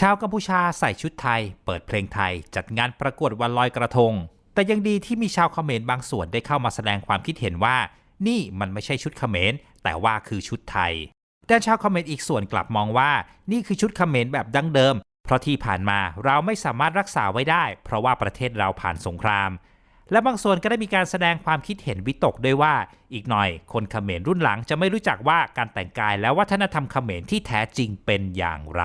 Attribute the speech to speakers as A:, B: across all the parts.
A: ชาวกัมพูชาใส่ชุดไทย เปิดเพลงไทย จัดงานประกวดวันลอยกระทง แต่ยังดีที่มีชาวเขมรบางส่วนได้เข้ามาแสดงความคิดเห็นว่า นี่มันไม่ใช่ชุดเขมรแต่ว่าคือชุดไทยด้านชาวเขมรอีกส่วนกลับมองว่า นี่คือชุดเขมรแบบดั้งเดิม เพราะที่ผ่านมาเราไม่สามารถรักษาไว้ได้ เพราะว่าประเทศเราผ่านสงคราม และบางส่วนก็ได้มีการแสดงความคิดเห็นวิตกด้วยว่า อีกหน่อย คนเขมรรุ่นหลังจะไม่รู้จักว่าการแต่งกายและวัฒนธรรมเขมรที่แท้จริงเป็นอย่างไร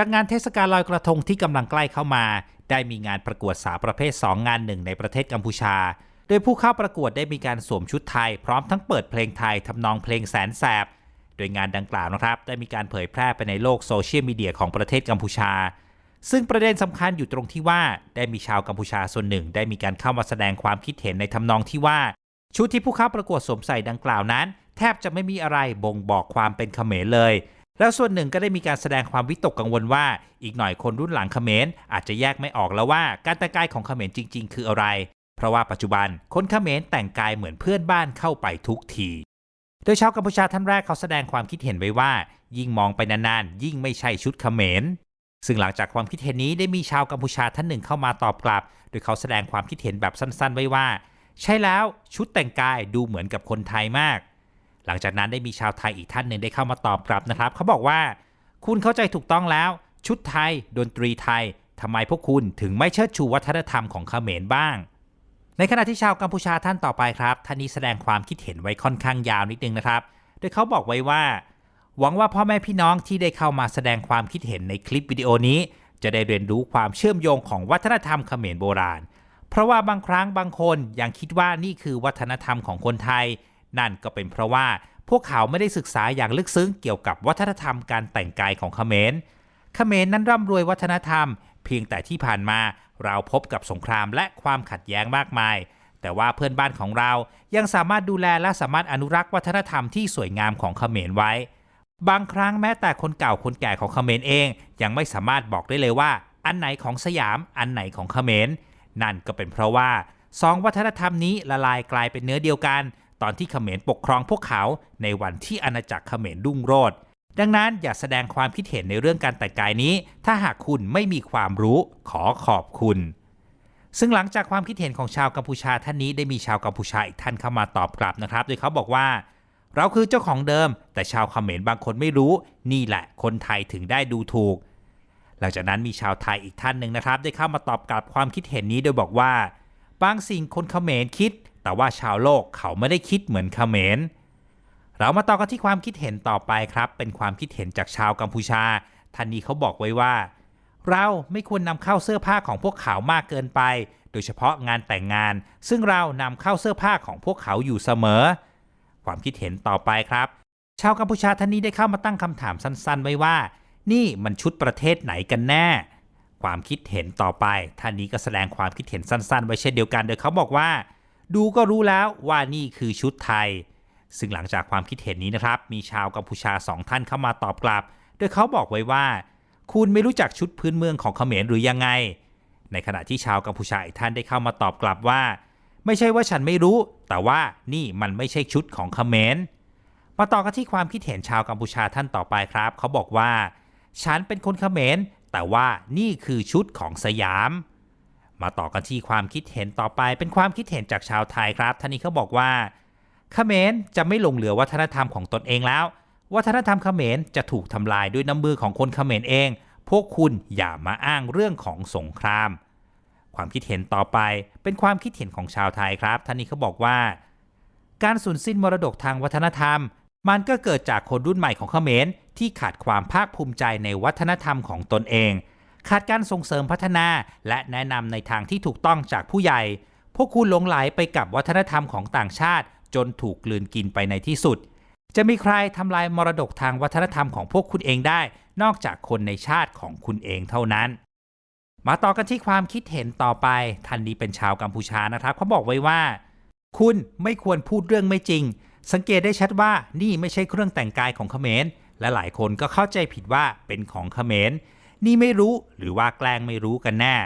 A: จากงานเทศกาลลอยกระทงที่กำลังใกล้เข้ามา ได้มีงานประกวดสาวประเภท 2 งานหนึ่งในประเทศกัมพูชา โดยผู้เข้าประกวดได้มีการสวมชุดไทย พร้อมทั้งเปิดเพลงไทยทำนองเพลงแสนแสบ โดยงานดังกล่าวนะครับ ได้มีการเผยแพร่ไปในโลกโซเชียลมีเดียของประเทศกัมพูชา ซึ่งประเด็นสำคัญอยู่ตรงที่ว่าได้มีชาวกัมพูชาส่วนหนึ่ง ได้มีการเข้ามาแสดงความคิดเห็นในทำนองที่ว่า ชุดที่ผู้เข้าประกวดสวมใส่ดังกล่าวนั้น แทบจะไม่มีอะไรบ่งบอกความเป็นเขมรเลย แล้วส่วนหนึ่งก็ได้มีการแสดงความวิตกกังวลว่า อีกหน่อยคนรุ่นหลังเขมรอาจจะแยกไม่ออกแล้วว่าการแต่งกายของเขมรจริง ๆ คืออะไร เพราะว่าปัจจุบันคนเขมรแต่งกายเหมือนเพื่อนบ้านเข้าไปทุกที โดยชาวกัมพูชาท่านแรกเขาแสดงความคิดเห็นไว้ว่า ยิ่งมองไปนานๆยิ่งไม่ใช่ชุดเขมรซึ่งหลังจากความคิดเห็นนี้ได้มีชาวกัมพูชาท่านหนึ่งเข้ามาตอบกลับ โดยเขาแสดงความคิดเห็นแบบสั้นๆ ไว้ว่า ใช่แล้วชุดแต่งกายดูเหมือนกับคนไทยมาก หลังจากนั้นได้มีชาวไทยอีกท่านหนึ่งได้เข้ามาตอบกลับนะครับ เขาบอกว่าคุณเข้าใจถูกต้องแล้ว ชุดไทย ดนตรีไทยทำไมพวกคุณถึงไม่เชิดชูวัฒนธรรมของเขมรบ้าง ในขณะที่ชาวกัมพูชาท่านต่อไปครับ ท่านนี้แสดงความคิดเห็นไว้ค่อนข้างยาวนิดนึงนะครับ โดยเขาบอกไว้ว่า หวังว่าพ่อแม่พี่น้องที่ได้เข้ามาแสดงความคิดเห็นในคลิปวิดีโอนี้ จะได้เรียนรู้ความเชื่อมโยงของวัฒนธรรมเขมรโบราณ เพราะว่าบางครั้งบางคนยังคิดว่านี่คือวัฒนธรรมของคนไทย นั่นก็เป็นเพราะว่าพวกเขาไม่ได้ศึกษาอย่างลึกซึ้งเกี่ยวกับวัฒนธรรมการแต่งกายของเขมร เขมรนั้นร่ำรวยวัฒนธรรม เพียงแต่ที่ผ่านมาเราพบกับสงครามและความขัดแย้งมากมาย แต่ว่าเพื่อนบ้านของเรายังสามารถดูแลและสามารถอนุรักษ์วัฒนธรรมที่สวยงามของเขมรไว้ บางครั้งแม้แต่คนเก่าคนแก่ของเขมรเอง ยังไม่สามารถบอกได้เลยว่า อันไหนของสยามอันไหนของเขมร นั่นก็เป็นเพราะว่าสองวัฒนธรรมนี้ละลายกลายเป็นเนื้อเดียวกัน ตอนที่เขมรปกครองพวกเขาในวันที่อาณาจักรเขมรรุ่งโรจน์ดังนั้นอย่าแสดงความคิดเห็นในเรื่องการแต่งกายนี้ ถ้าหากคุณไม่มีความรู้ขอขอบคุณ ซึ่งหลังจากความคิดเห็นของชาวกัมพูชาท่านนี้ได้มีชาวกัมพูชาอีกท่านเข้ามาตอบกลับนะครับ โดยเขาบอกว่า เราคือเจ้าของเดิม แต่ชาวเขมรบางคนไม่รู้ นี่แหละ คนไทยถึงได้ดูถูก หลังจากนั้นมีชาวไทยอีกท่านหนึ่งนะครับ ได้เข้ามาตอบกลับความคิดเห็นนี้โดยบอกว่า บางสิ่งคนเขมรคิด แต่ว่าชาวโลกเขาไม่ได้คิดเหมือนเขมร เรามาต่อกันที่ความคิดเห็นต่อไปครับ เป็นความคิดเห็นจากชาวกัมพูชาท่านนี้เขาบอกไว้ว่า เราไม่ควรนำเข้าเสื้อผ้าของพวกเขามากเกินไป โดยเฉพาะงานแต่งงาน ซึ่งเรานำเข้าเสื้อผ้าของพวกเขาอยู่เสมอ ความคิดเห็นต่อไปครับ ชาวกัมพูชาท่านนี้ได้เข้ามาตั้งคำถามสั้น ๆ ไว้ว่า นี่มันชุดประเทศไหนกันแน่ความคิดเห็นต่อไป ท่านนี้ก็แสดงความคิดเห็นสั้น ๆ ไว้เช่นเดียวกัน โดยเขาบอกว่า ดูก็รู้แล้วว่านี่คือชุดไทย ซึ่งหลังจากความคิดเห็นนี้นะครับ มีชาวกัมพูชาสองท่านเข้ามาตอบกลับ โดยเขาบอกไว้ว่า คุณไม่รู้จักชุดพื้นเมืองของเขมรหรือยังไง ในขณะที่ชาวกัมพูชาอีกท่านได้เข้ามาตอบกลับว่า ไม่ใช่ว่าฉันไม่รู้ แต่ว่านี่มันไม่ใช่ชุดของเขมรมาต่อกันที่ความคิดเห็นชาวกัมพูชาท่านต่อไปครับ เขาบอกว่า ฉันเป็นคนเขมรแต่ว่านี่คือชุดของสยาม มาต่อกันที่ความคิดเห็นต่อไปเป็นความคิดเห็นจากชาวไทยครับท่านนี้เขาบอกว่าเขมรจะไม่หลงเหลือวัฒนธรรมของตนเองแล้ว วัฒนธรรมเขมรจะถูกทำลายด้วยน้ำมือของคนเขมรเอง พวกคุณอย่ามาอ้างเรื่องของสงคราม ความคิดเห็นต่อไปเป็นความคิดเห็นของชาวไทยครับท่านนี้เขาบอกว่า การสูญสิ้นมรดกทางวัฒนธรรม มันก็เกิดจากคนรุ่นใหม่ของเขมรที่ขาดความภาคภูมิใจในวัฒนธรรมของตนเอง ขาดการส่งเสริมพัฒนา และแนะนำในทางที่ถูกต้องจากผู้ใหญ่ พวกคุณหลงไหลไปกับวัฒนธรรมของต่างชาติ จนถูกกลืนกินไปในที่สุด จะมีใครทำลายมรดกทางวัฒนธรรมของพวกคุณเองได้ นอกจากคนในชาติของคุณเองเท่านั้น มาต่อกันที่ความคิดเห็นต่อไปท่านนี้เป็นชาวกัมพูชานะครับเขาบอกไว้ว่า คุณไม่ควรพูดเรื่องไม่จริง สังเกตได้ชัดว่านี่ไม่ใช่เครื่องแต่งกายของเขมรและหลายคนก็เข้าใจผิดว่าเป็นของเขมร นี่ไม่รู้หรือว่าแกล้งไม่รู้กันแน่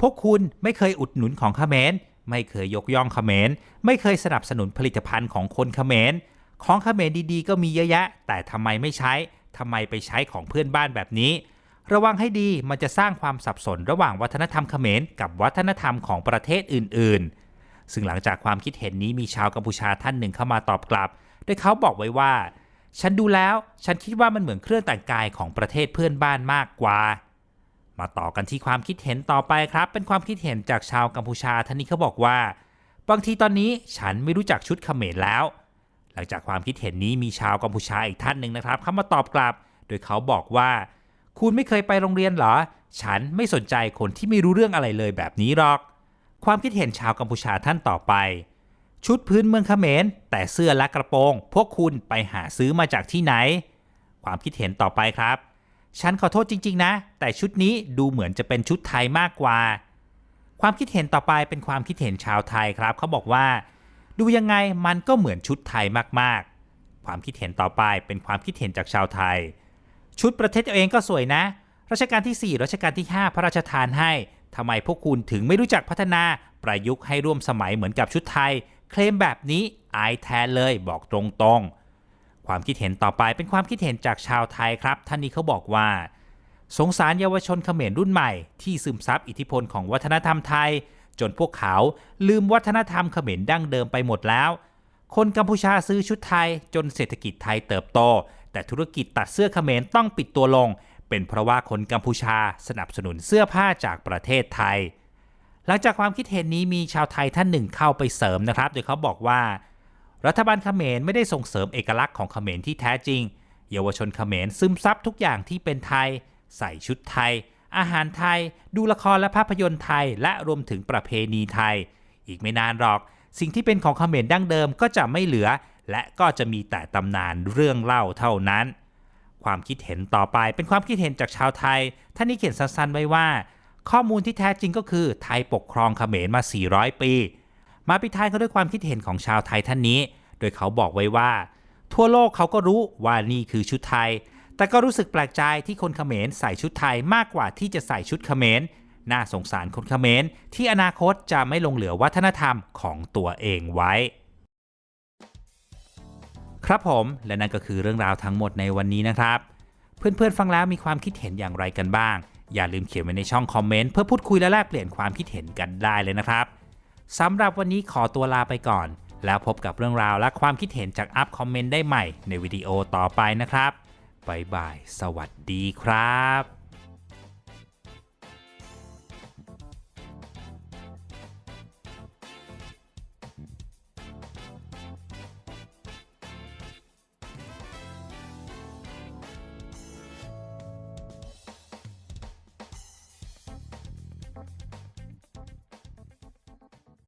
A: พวกคุณไม่เคยอุดหนุนของเขมร ไม่เคยยกย่องเขมร ไม่เคยสนับสนุนผลิตภัณฑ์ของคนเขมร ของเขมรดีๆ ก็มีเยอะแยะ แต่ทำไมไม่ใช้ทำไมไปใช้ของเพื่อนบ้านแบบนี้ ระวังให้ดีมันจะสร้างความสับสนระหว่างวัฒนธรรมเขมรกับวัฒนธรรมของประเทศอื่นๆ ซึ่งหลังจากความคิดเห็นนี้มีชาวกัมพูชาท่านหนึ่งเข้ามาตอบกลับโดยเขาบอกไว้ว่า ฉันดูแล้วฉันคิดว่ามันเหมือนเครื่องแต่งกายของประเทศเพื่อนบ้านมากกว่า มาต่อกันที่ความคิดเห็นต่อไปครับ เป็นความคิดเห็นจากชาวกัมพูชาท่านนี้เขาบอกว่า บางทีตอนนี้ฉันไม่รู้จักชุดเขมรแล้ว หลังจากความคิดเห็นนี้มีชาวกัมพูชาอีกท่านหนึ่งนะครับเข้ามาตอบกลับ โดยเขาบอกว่า คุณไม่เคยไปโรงเรียนเหรอ ฉันไม่สนใจคนที่ไม่รู้เรื่องอะไรเลยแบบนี้หรอก ความคิดเห็นชาวกัมพูชาท่านต่อไป ชุดพื้นเมืองเขมร แต่เสื้อและกระโปรง พวกคุณไปหาซื้อมาจากที่ไหน ความคิดเห็นต่อไปครับ ฉันขอโทษจริง ๆ นะ แต่ชุดนี้ดูเหมือนจะเป็นชุดไทยมากกว่า ความคิดเห็นต่อไปเป็นความคิดเห็นชาวไทยครับ เขาบอกว่า ดูยังไงมันก็เหมือนชุดไทยมากๆ ความคิดเห็นต่อไปเป็นความคิดเห็นจากชาวไทย ชุดประเทศตัวเองก็สวยนะรัชกาลที่ 4รัชกาลที่ 5 พระราชทานให้ทำไมพวกคุณถึงไม่รู้จักพัฒนาประยุกต์ให้ร่วมสมัยเหมือนกับชุดไทย เคลมแบบนี้อายแทนเลยบอกตรงๆ ความคิดเห็นต่อไปเป็นความคิดเห็นจากชาวไทยครับ ท่านนี้เขาบอกว่า สงสารเยาวชนเขมรรุ่นใหม่ที่ซึมซับอิทธิพลของวัฒนธรรมไทย จนพวกเขาลืมวัฒนธรรมเขมรดั้งเดิมไปหมดแล้ว คนกัมพูชาซื้อชุดไทยจนเศรษฐกิจไทยเติบโต แต่ธุรกิจตัดเสื้อเขมรต้องปิดตัวลง เป็นเพราะว่าคนกัมพูชาสนับสนุนเสื้อผ้าจากประเทศไทย หลังจากความคิดเห็นนี้มีชาวไทยท่านหนึ่งเข้าไปเสริมนะครับ โดยเขาบอกว่า รัฐบาลเขมรไม่ได้ส่งเสริมเอกลักษณ์ของเขมรที่แท้จริง เยาวชนเขมรซึมซับทุกอย่างที่เป็นไทย ใส่ชุดไทย อาหารไทย ดูละครและภาพยนตร์ไทย และรวมถึงประเพณีไทย อีกไม่นานหรอก สิ่งที่เป็นของเขมรดั้งเดิมก็จะไม่เหลือ และก็จะมีแต่ตำนานเรื่องเล่าเท่านั้น ความคิดเห็นต่อไปเป็นความคิดเห็นจากชาวไทยท่านนี้เขียนสั้นๆไว้ว่า ข้อมูลที่แท้จริงก็คือไทยปกครองเขมรมา 400 ปี มาปิดท้ายเขาด้วยความคิดเห็นของชาวไทยท่านนี้ โดยเขาบอกไว้ว่า ทั่วโลกเขาก็รู้ว่านี่คือชุดไทย แต่ก็รู้สึกแปลกใจที่คนเขมรใส่ชุดไทยมากกว่าที่จะใส่ชุดเขมรน่าสงสารคนเขมรที่อนาคตจะไม่ลงเหลือวัฒนธรรมของตัวเองไว้ ครับผมและนั่นก็คือเรื่องราวทั้งหมดในวันนี้นะครับ เพื่อนๆฟังแล้วมีความคิดเห็นอย่างไรกันบ้าง อย่าลืมเขียนไว้ในช่องคอมเมนต์เพื่อพูดคุยและแลกเปลี่ยนความคิดเห็นกันได้เลยนะครับสำหรับวันนี้ขอตัวลาไปก่อน แล้วพบกับเรื่องราวและความคิดเห็นจากอัพคอมเมนต์ได้ใหม่ในวิดีโอต่อไปนะครับบ๊ายบาย สวัสดีครับ